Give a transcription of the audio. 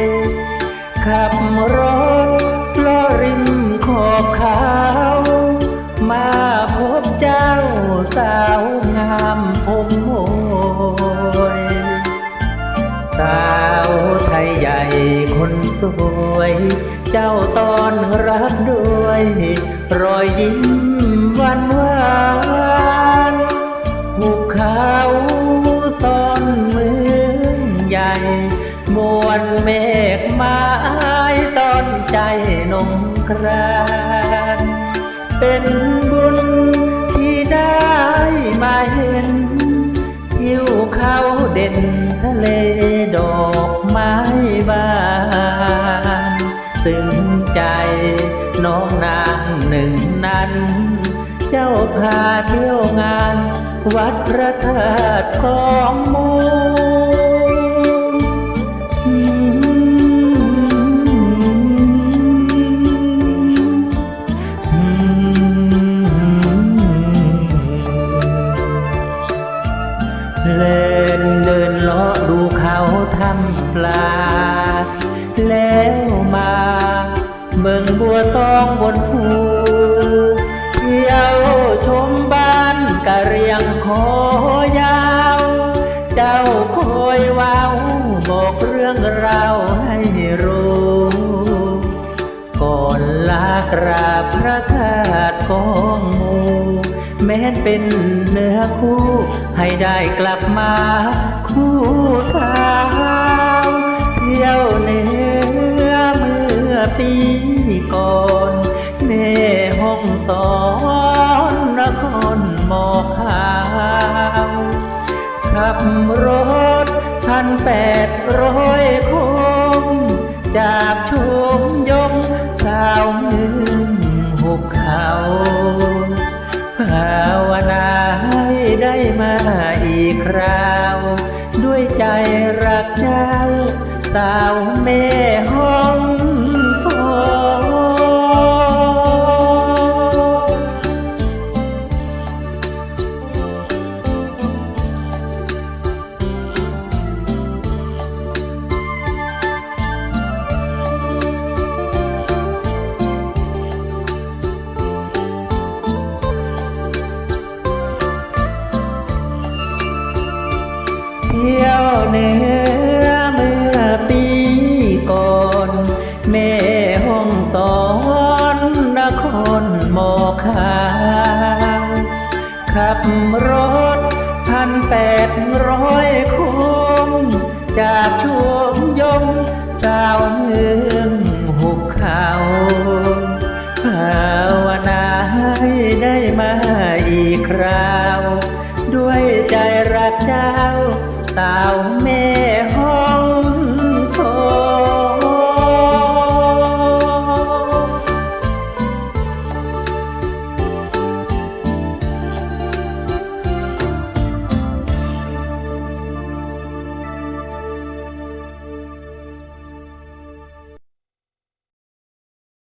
ย ขับรถลอริมขอบขาว มาพบเจ้าสาวงามองค์โอยสาวไทยใหญ่คนสวย เจ้าตอนรับด้วย รอยยิ้มหวานหวานหุบเขา เมฆไม้ตอนใจนงครานเป็นบุญที่ได้มาเห็นทิวเขาเด่นทะเลดอกไม้บานซึ้งใจน้องนางหนึ่งนั้น เจ้าพาเที่ยวงาน วัดพระธาตุของมูำปลา แล้วมาเมืองบัวตองบนภูเที่ยวชมบ้านกะเรียงคอยาว เจ้าคอยว้าบอกเรื่องราวให้รู้ ก่อนลากราบพระธาตุขอ แม้นเป็นเนื้อคู่ ให้ได้กลับมาคู่สาวเที่ยวเหนือเมื่อปีก่อนแม่ห้องสอนนครหมอกขาวขับรถพันแปดร้อยคงจากชุมยมสาวเมืองหุบเขา ภาวนาให้ได้มาอีกคราว ด้วยใจรักเจ้าสาวแม่ห้อง เนือเมื่อปีก่อน แม่ห้องสอนนครหมอกขาวขับรถพันแปดร้อยคงจากช่วงยม สาวแม่